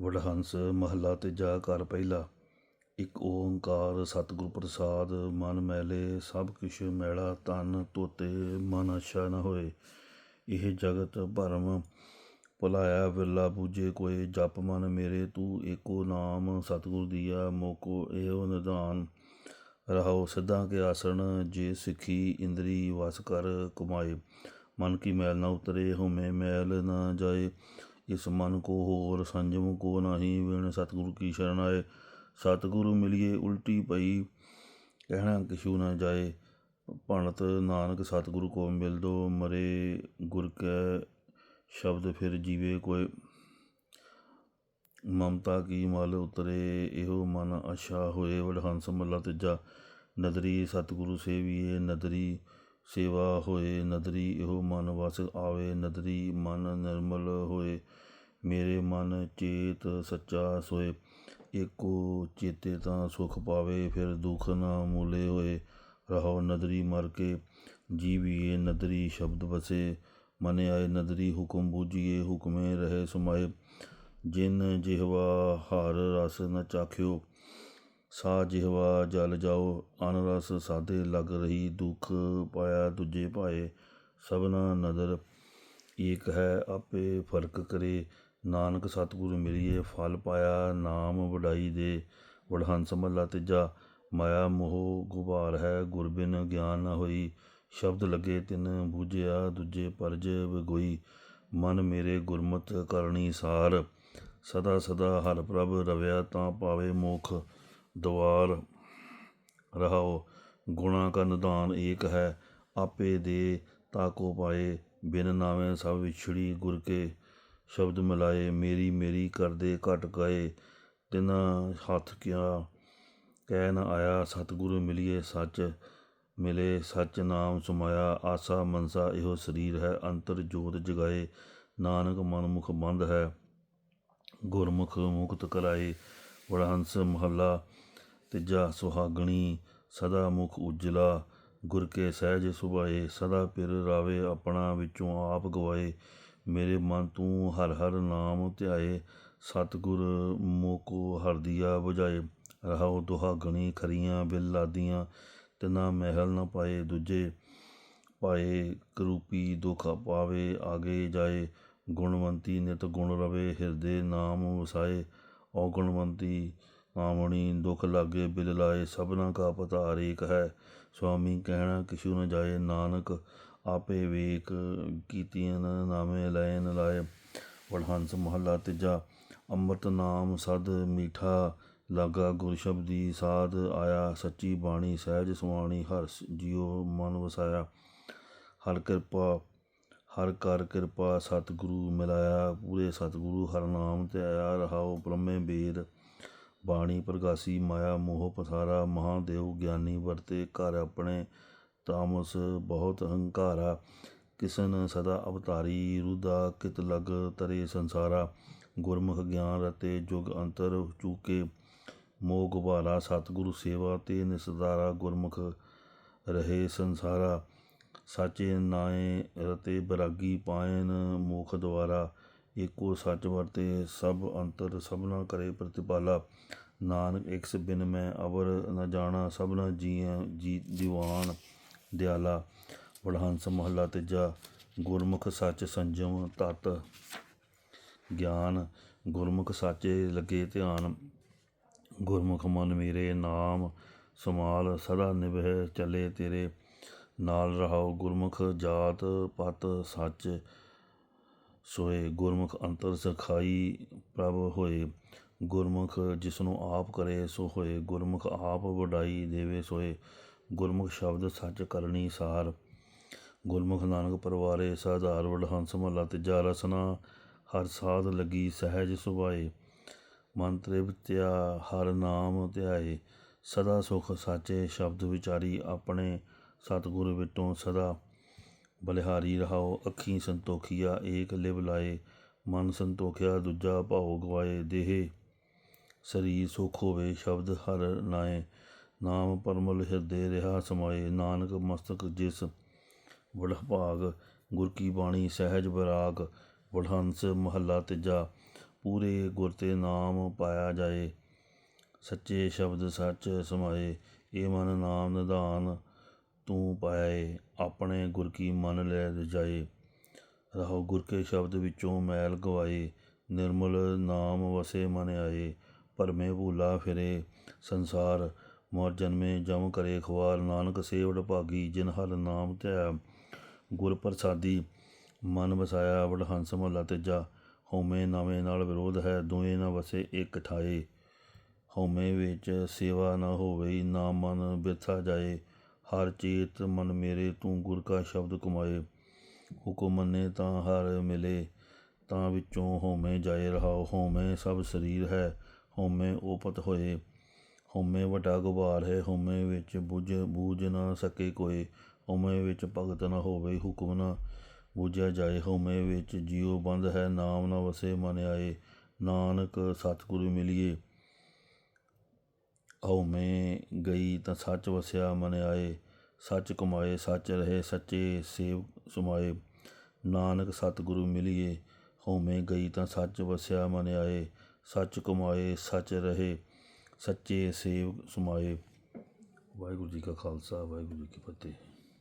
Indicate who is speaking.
Speaker 1: ਵਡਹੰਸ ਮਹੱਲਾ ਤੀਜਾ ਘਰ ਪਹਿਲਾ। ਇੱਕ ਓੰਕਾਰ ਸਤਿਗੁਰ ਪ੍ਰਸਾਦ ਮਨ ਮੈਲੇ ਸਭ ਕਿਛ ਮੈਲਾ ਤਨ ਧੋਤੇ ਮਨ ਅੱਛਾ ਨ ਹੋਏ। ਇਹ ਜਗਤ ਭਰਮ ਭੁਲਾਇਆ ਵਿਰਲਾ ਬੂਝੇ ਕੋਏ, ਜਪ ਮਨ ਮੇਰੇ ਤੂੰ ਏਕੋ ਨਾਮ, ਸਤਿਗੁਰ ਦੀਆ ਮੋਕੋ ਇਹੋ ਨਿਧਾਨ। ਰਹਾਉ ਸਿੱਧਾਂ ਕੇ ਆਸਣ, ਜੇ ਸਿੱਖੀ ਇੰਦਰੀ ਵਸ ਕਰ ਕਮਾਏ। ਮਨ ਕੀ ਮੈਲ ਨਾ ਉਤਰੇ, ਹਉਮੈ ਮੈਲ ਨਾ ਜਾਏ। ਇਸ ਮਨ ਕੋ ਹੋਰ, ਸੰਜਮ ਕੋ ਨਾਹੀ, ਵਿਣ ਸਤਿਗੁਰੂ ਕੀ ਸ਼ਰਨ ਆਏ। ਸਤਿਗੁਰੂ ਮਿਲੀਏ ਉਲਟੀ ਪਈ ਕਹਿਣਾ ਕਿਛੂ ਨਾ ਜਾਏ। ਭਣਤ ਨਾਨਕ, ਸਤਿਗੁਰੂ ਕੋ ਮਿਲ ਦੋ ਮਰੇ। ਗੁਰ ਕੈ ਸ਼ਬਦ ਫਿਰ ਜੀਵੇ ਕੋਏ। ਮਮਤਾ ਕੀ ਮਲ ਉਤਰੇ, ਇਹੋ ਮਨ ਅੱਛਾ ਹੋਏ। ਵਡਹੰਸ ਮੱਲਾ ਤੀਜਾ। ਨਦਰੀ ਸਤਿਗੁਰੂ ਸੇਵੀਏ ਨਦਰੀ। ਸੇਵਾ ਹੋਏ, ਨਦਰੀ ਇਹੋ ਮਨ ਵਸ ਆਵੇ, ਨਦਰੀ ਮਨ ਨਿਰਮਲ ਹੋਏ। ਮੇਰੇ ਮਨ ਚੇਤ ਸੱਚਾ ਸੋਏ। ਏਕੋ ਚੇਤੇ ਤਾਂ ਸੁਖ ਪਾਵੇ, ਫਿਰ ਦੁਖ ਨਾ ਮੂਲੇ ਹੋਏ। ਰਹੋ ਨਦਰੀ ਮਰ ਕੇ, ਜੀਵੀਏ ਨਦਰੀ ਸ਼ਬਦ ਵਸੇ। ਮਨ ਆਏ ਨਦਰੀ ਹੁਕਮ ਬੂਝੀਏ, ਹੁਕਮੇ ਰਹੇ ਸਮਾਏ। ਜਿਨ ਜਿਹਵਾ ਹਰ ਰਸ ਨ ਚਾਖਿਓ ਸਾ ਜਿਹਵਾ ਜਲ ਜਾਓ ਅਨ ਸਾਦੇ ਲੱਗ ਰਹੀ, ਦੁਖ ਪਾਇਆ ਦੂਜੇ ਭਾਏ, ਸਭਨਾ ਨਦਰ ਏਕ ਹੈ ਆਪੇ ਫ਼ਰਕ ਕਰੇ। ਨਾਨਕ ਸਤਿਗੁਰੂ ਮਿਲੀਏ, ਫਲ ਪਾਇਆ ਨਾਮ ਵਡਾਈ ਦੇ। ਵਡਹੰਸ ਮਹੱਲਾ ਤੀਜਾ, ਮਾਇਆ ਮੋਹ ਗੁਬਾਰ ਹੈ ਗੁਰਬਿਨ ਗਿਆਨ ਨ ਹੋਈ। ਸ਼ਬਦ ਲੱਗੇ ਤਿਨ ਬੂਝਿਆ, ਦੂਜੇ ਪਰਜ ਵਿਗੋਈ। ਮਨ ਮੇਰੇ ਗੁਰਮਤ ਕਰਨੀ ਸਾਰ। ਸਦਾ ਸਦਾ ਹਰ ਪ੍ਰਭ ਰਵਿਆ ਤਾਂ ਪਾਵੇ ਮੋਖ। ਦਵਾਰ ਰਹਾਓ। ਗੁਣਾ ਕਾ ਨਿਧਾਨ ਏਕ ਹੈ, ਆਪੇ ਦੇ ਤਾਕੋ ਪਾਏ। ਬਿਨ ਨਾਵੇਂ ਸਭ ਵਿਛੜੀ ਗੁਰ ਕੇ ਸ਼ਬਦ ਮਿਲਾਏ। ਮੇਰੀ ਮੇਰੀ ਕਰਦੇ ਘਟ ਗਏ। ਤਿਨਾ ਹੱਥ ਕਿਆ ਕਹਿ ਨ ਆਇਆ। ਸਤਿਗੁਰੂ ਮਿਲੀਏ ਸੱਚ, ਮਿਲੇ ਸੱਚ ਨਾਮ ਸੁਮਾਇਆ। ਆਸਾ ਮਨਸਾ ਇਹੋ ਸਰੀਰ ਹੈ, ਅੰਤਰ ਜੋਤ ਜਗਾਏ। ਨਾਨਕ ਮਨਮੁਖ ਬੰਦ ਹੈ, ਗੁਰਮੁਖ ਮੁਕਤ ਕਰਾਏ। ਵਡਹੰਸ ਮਹੱਲਾ, ਤੀਜਾ ਸੁਹਾਗਣੀ, ਸਦਾ ਮੁਖ ਉਜਲਾ। ਗੁਰ ਕੇ ਸਹਿਜ ਸੁਭਾਏ, ਸਦਾ ਪਿਰ ਰਾਵੇ, ਆਪਣਾ ਵਿੱਚੋਂ ਆਪ ਗਵਾਏ। ਮੇਰੇ ਮਨ ਤੂੰ ਹਰ ਹਰ ਨਾਮ ਧਿਆਏ, ਸਤਿਗੁਰ ਮੋਕੋ ਹਰਦੀਆ 부ਝਾਏ ਰਹਾਉ ਦੁਹਾਗਣੀ ਖਰੀਆਂ, ਬਿਲ ਲਾਦੀਆਂ, ਤਿਨਾ ਮਹਿਲ ਨਾ ਪਾਏ, ਦੂਜੇ ਪਾਏ ਕਰੂਪੀ ਦੁਖ ਪਾਵੇ, ਆਗੇ ਜਾਏ। ਗੁਣਵੰਤੀ ਨਿਤ ਗੁਣ ਰਵੇ, ਹਿਰਦੇ ਨਾਮ ਵਸਾਏ। ਔਗੁਣਵੰਤੀ ਆਮਣੀ ਦੁਖ ਲਾਗੇ ਬਿਲ ਲਾਏ, ਸਭਨਾ ਕਾ ਪਤਾ ਹਰੇਕ ਹੈ। ਸੁਆਮੀ ਕਹਿਣਾ, ਕਿਛੂ ਨ ਜਾਏ, ਨਾਨਕ ਆਪੇ ਵੇਖ, ਕੀਤੀਆਂ ਨਾਮੇ ਲੈਨ ਲਾਏ। ਵਡਹੰਸ ਮਹੱਲਾ ਤੀਜਾ, ਅੰਮ੍ਰਿਤ ਨਾਮ ਸਦ ਮੀਠਾ, ਲਾਗਾ ਗੁਰ ਸ਼ਬਦੀ ਸਾਧ ਆਇਆ, ਸੱਚੀ ਬਾਣੀ ਸਹਿਜ ਸੁਆਣੀ ਹਰ ਜਿਉ ਮਨ ਵਸਾਇਆ। ਹਰ ਕਿਰਪਾ ਹਰ ਕਰ ਕਿਰਪਾ ਸਤਿਗੁਰੂ ਮਿਲਾਇਆ, ਪੂਰੇ ਸਤਿਗੁਰੂ ਹਰ ਨਾਮ ਤੇ ਆਇਆ ਰਹਾਉ ਬ੍ਰਹਮੇ ਵੇਦ ਬਾਣੀ ਪ੍ਰਗਾਸੀ, ਮਾਇਆ, ਮੋਹ ਪਸਾਰਾ, ਮਹਾਦੇਵ ਗਿਆਨੀ ਵਰਤੇ ਘਰ ਆਪਣੇ, ਤਾਮਸ ਬਹੁਤ ਹੰਕਾਰਾ। ਕਿਸਨ ਸਦਾ ਅਵਤਾਰੀ, ਰੁਦਾ ਕਿਤ ਲਗ ਤਰੇ ਸੰਸਾਰਾ। ਗੁਰਮੁਖ ਗਿਆਨ ਰਤੇ ਜੁਗ ਅੰਤਰ ਚੂਕੇ। ਮੋਹ ਗੁਬਾਰਾ ਸਤਿਗੁਰੂ ਸੇਵਾ ਤੇ ਨਿਸਦਾਰਾ ਗੁਰਮੁਖ ਰਹੇ ਸੰਸਾਰਾ। ਸਾਚੇ ਨਾਏ ਰਤੇ ਬਰਾਗੀ ਪਾਇਨ ਮੁਖ ਦੁਆਰਾ ਏਕੋ ਸੱਚ ਵਰਤੇ ਸਭ ਅੰਤਰ ਸਭਨਾ ਕਰੇ ਪ੍ਰਤਿਪਾਲਾ। ਨਾਨਕ ਇਕਸ ਬਿਨ ਮੈਂ ਅਵਰ ਨ ਜਾਣਾ, ਸਭਨਾ ਜੀਆਂ ਜੀ ਦੀਵਾਨ ਦਿਆਲਾ। ਵਡਹੰਸ ਮਹੱਲਾ ਤੀਜਾ, ਗੁਰਮੁਖ ਸੱਚ ਸੰਜਮ ਤਤ ਗਿਆਨ। ਗੁਰਮੁਖ ਸਾਚੇ ਲੱਗੇ ਧਿਆਨ, ਗੁਰਮੁਖ ਮਨ ਮੇਰੇ ਨਾਮ ਸਮਾਲ ਸਦਾ ਨਿਭੈ ਚੱਲੇ ਤੇਰੇ। ਨਾਲ ਰਹਾਓ ਗੁਰਮੁਖ ਜਾਤ ਪਤ ਸੱਚ। ਸੋਏ ਗੁਰਮੁਖ ਅੰਤਰ ਸਖਾਈ ਪ੍ਰਭ ਹੋਏ। ਗੁਰਮੁਖ ਜਿਸਨੂੰ ਆਪ ਕਰੇ ਸੋ ਹੋਏ। ਗੁਰਮੁਖ ਆਪ ਵਡਾਈ ਦੇਵੇ ਸੋਏ। ਗੁਰਮੁਖ ਸ਼ਬਦ ਸੱਚ ਕਰਨੀ ਸਾਰ। ਗੁਰਮੁਖ ਨਾਨਕ ਪਰਵਾਰੇ ਸਾਧਾਰ ਵਡਹੰਸ ਮਹੱਲਾ ਤੀਜਾ ਰਸਨਾ। ਹਰ ਸਾਧ ਲੱਗੀ ਸਹਿਜ ਸੁਭਾਏ। ਮਨ ਤ੍ਰਿਪਤਿਆ ਹਰ ਨਾਮ ਧਿਆਏ। ਸਦਾ ਸੁਖ ਸਾਚੇ ਸ਼ਬਦ ਵਿਚਾਰੀ ਆਪਣੇ ਸਤਿਗੁਰ ਵਿਟੋਂ ਸਦਾ ਬਲਿਹਾਰੀ ਰਹਾਓ, ਅੱਖੀ ਸੰਤੋਖੀਆ, ਏਕ ਲਿਵ ਲਾਏ, ਮਨ ਸੰਤੋਖਿਆ, ਦੂਜਾ ਭਾਉ ਗਵਾਏ, ਦੇਹ ਸਰੀਰ ਸੁਖ ਹੋਵੇ, ਸ਼ਬਦ ਹਰ ਨਾਏ, ਨਾਮ ਪਰਮਲ ਹਿਰਦੇ ਰਿਹਾ ਸਮਾਏ, ਨਾਨਕ ਮਸਤਕ ਜਿਸ ਵਡ ਭਾਗ, ਗੁਰ ਕੀ ਬਾਣੀ ਸਹਿਜ ਬਰਾਗ ਵਡਹੰਸ ਮਹੱਲਾ ਤੀਜਾ, ਪੂਰੇ ਗੁਰ ਤੇ ਨਾਮ ਪਾਇਆ ਜਾਏ, ਸੱਚੇ ਸ਼ਬਦ ਸੱਚ ਸਮਾਏ ਇਹ ਮਨ ਨਾਮ ਨਿਧਾਨ ਤੂੰ ਪਾਇ ਆਪਣੇ ਗੁਰ ਕੀ ਮਨ ਲੈ ਜਾਏ ਰਹੋ ਗੁਰ ਕੇ ਸ਼ਬਦ ਵਿੱਚੋਂ ਮੈਲ ਗਵਾਏ, ਨਿਰਮਲ ਨਾਮ ਵਸੇ ਮਨ ਆਏ। ਭਰਮੇ ਭੂਲਾ ਫਿਰੇ ਸੰਸਾਰ, ਮਰ ਜਨਮੇ ਜਮ ਕਰੇ ਖਵਾਰ ਨਾਨਕ ਸੇਵੜ ਭਾਗੀ, ਜਿਨ ਹਰ ਨਾਮ ਧਿਆ। ਗੁਰ ਪ੍ਰਸਾਦੀ, ਮਨ ਵਸਾਇਆ, ਵਡਹੰਸ ਮਹਲਾ ਤੀਜਾ। ਹਉਮੈ ਨਾਵੇਂ ਨਾਲ ਵਿਰੋਧ ਹੈ, ਦੋਏ ਨਾ ਵਸੇ ਇੱਕ ਠਾਏ। ਹਉਮੈ ਵਿੱਚ ਸੇਵਾ ਨਾ ਹੋਵੇ, ਨਾ ਮਨ ਬਿਰਥਾ ਜਾਏ। ਹਰ ਚੇਤ ਮਨ ਮੇਰੇ ਤੂੰ ਗੁਰ ਕਾ ਸ਼ਬਦ ਕਮਾਏ। ਹੁਕਮ ਮੰਨੇ ਤਾਂ ਹਰ ਮਿਲੇ, ਤਾਂ ਵਿੱਚੋਂ ਹੋਮੇ ਜਾਏ ਰਹਾਉ ਹੋਮੇ ਸਭ ਸਰੀਰ ਹੈ ਹੋਮੇ ਉਪਤ ਹੋਏ। ਹੋਮੇ ਵੱਡਾ ਗੁਬਾਰ ਹੈ ਹੋਮੇ ਵਿੱਚ ਬੁਝ ਬੂਝ ਨਾ ਸਕੇ ਕੋਏ। ਹਉਮੈ ਵਿੱਚ ਭਗਤ ਨਾ ਹੋਵੇ, ਹੁਕਮ ਨਾ ਬੂਝਿਆ ਜਾਏ। ਹੋਮੇ ਵਿੱਚ ਜੀਉ ਬੰਦ ਹੈ, ਨਾਮ ਨਾ ਵਸੇ ਮਨ ਆਏ। ਨਾਨਕ ਸਤਿਗੁਰੂ ਮਿਲੀਏ। ਹਉਮੈ ਗਈ ਤਾਂ ਸੱਚ ਵਸਿਆ, ਮਨ ਆਏ, ਸੱਚ ਕਮਾਏ, ਸੱਚ ਰਹੇ, ਸੱਚੇ ਸੇਵ ਸੁਮਾਏ। ਨਾਨਕ ਸਤਿਗੁਰੂ ਮਿਲੀਏ ਹਉਮੈ ਗਈ ਤਾਂ ਸੱਚ ਵਸਿਆ, ਮਨ ਆਏ, ਸੱਚ ਕਮਾਏ, ਸੱਚ ਰਹੇ, ਸੱਚੇ ਸੇਵ ਸੁਮਾਏ। ਵਾਹਿਗੁਰੂ ਜੀ ਕਾ ਖਾਲਸਾ, ਵਾਹਿਗੁਰੂ ਜੀ ਕੀ ਫਤਿਹ।